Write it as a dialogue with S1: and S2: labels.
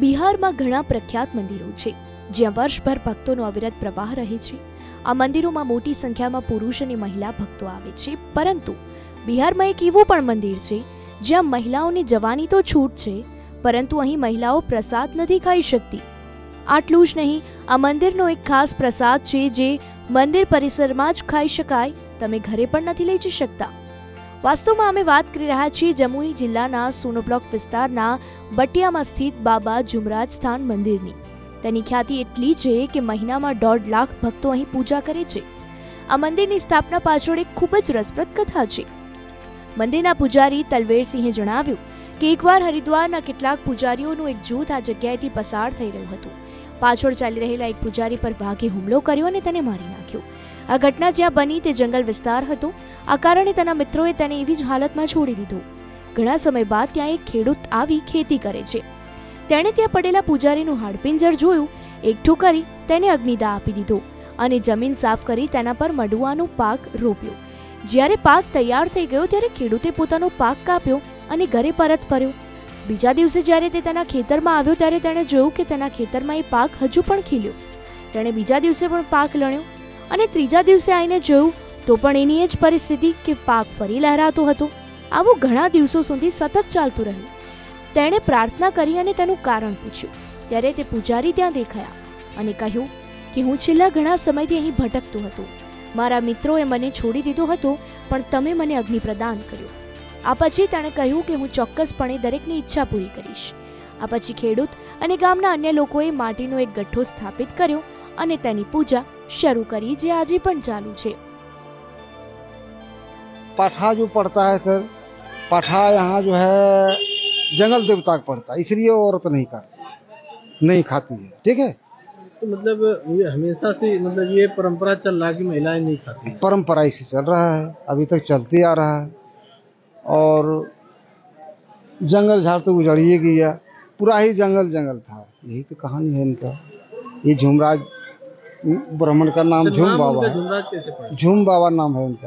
S1: બિહારમાં ઘણા પ્રખ્યાત મંદિરો છે, જ્યાં વર્ષભર ભક્તોનો અવિરત પ્રવાહ રહે છે. આ મંદિરોમાં મોટી સંખ્યામાં પુરુષ અને મહિલા ભક્તો આવે છે, પરંતુ બિહારમાં એક એવું પણ મંદિર છે, જ્યાં મહિલાઓને જવાની તો છૂટ છે, પરંતુ અહીં મહિલાઓ પ્રસાદ નથી ખાઈ શકતી. આટલું જ નહીં, આ મંદિરનો એક ખાસ પ્રસાદ છે જે મંદિર પરિસરમાં જ ખાઈ શકાય, તમે ઘરે પણ નથી લઈ જઈ શકતા. વાસ્તવમાં અમે વાત કરી રહ્યા છીએ જમુઈ જિલ્લાના સોનોબ્લોક વિસ્તારના બટિયામાં સ્થિત બાબા જુમરાજ સ્થાન મંદિરની. તેની ખ્યાતિ એટલી છે કે મહિનામાં દોઢ લાખ ભક્તો અહીં પૂજા કરે છે. આ મંદિરની સ્થાપના પાછળ એક ખૂબ જ રસપ્રદ કથા છે. મંદિરના પૂજારી તલવેરસિંહે જણાવ્યું કે એકવાર હરિદ્વારના કેટલાક પૂજારીઓનું એક જૂથ આ જગ્યાએથી પસાર થઈ રહ્યું હતું. પાછળ ચાલી રહેલા એક પૂજારી પર વાઘે હુમલો કર્યો અને તેને મારી નાખ્યો. આ ઘટના જ્યાં બની તે જંગલ વિસ્તાર હતો. આ કારણે તેના મિત્રોએ તેને એવી જ હાલતમાં છોડી દીધો. ઘણા સમય બાદ ત્યાં એક ખેડૂત આવી ખેતી કરે છે. તેણે ત્યાં પડેલા પૂજારીનું હાડપિંજર જોયું. એકઠું કરી તેને અગ્નિદા આપી દીધો અને જમીન સાફ કરી તેના પર મડુઆનો પાક રોપ્યો. જ્યારે પાક તૈયાર થઈ ગયો ત્યારે ખેડૂતે પોતાનો પાક કાપ્યો અને ઘરે પરત ફર્યો. બીજા દિવસે જ્યારે તે તેના ખેતરમાં આવ્યો ત્યારે તેણે જોયું કે તેના ખેતરમાં એ પાક હજુ પણ ખીલ્યો. તેણે બીજા દિવસે પણ પાક લણ્યો. અને ત્રીજા દિવસે આવીને જોયું, તો પણ એની એ જ પરિસ્થિતિ કે પાક ફરી લહેરાતો હતો. આવું ઘણા દિવસો સુધી સતત ચાલતું રહ્યું. તેણે પ્રાર્થના કરી અને તેનું કારણ પૂછ્યું. ત્યારે તે પૂજારી ત્યાં દેખાયા અને કહ્યું કે, હું છેલ્લા ઘણા સમયથી અહીં ભટકતો હતો. મારા મિત્રોએ મને છોડી દીધો હતો, પણ તમે મને અગ્નિ પ્રદાન કર્યો. આ પછી તેણે કહ્યું કે, હું ચોક્કસપણે દરેકની ઈચ્છા પૂરી કરીશ. આ પછી ખેડૂત અને ગામના અન્ય લોકોએ માટીનો એક ગઠ્ઠો સ્થાપિત કર્યો અને તેની પૂજા શરૂ કરી જે આજે પણ ચાલુ છે
S2: पाठा जो पड़ता है सर पाठा यहाँ जो है जंगल देवता का पड़ता है इसलिए औरत नहीं करती नहीं खाती है ठीक है
S3: तो मतलब ये हमेशा से मतलब ये परंपरा चल रहा है कि महिलाएं नहीं खाती हैं।
S2: परंपरा इसे चल रहा है अभी तक चलते आ रहा है और जंगल झाड़ तो उजड़ ही गया पूरा ही जंगल जंगल था यही तो कहानी है इनका ये झुमराज ब्राह्मण का नाम
S3: अच्छा,
S2: झूम
S3: नाम
S2: बाबा
S3: उनका
S2: है
S3: झुमराज कैसे पड़ा
S2: झूम बाबा नाम है उनका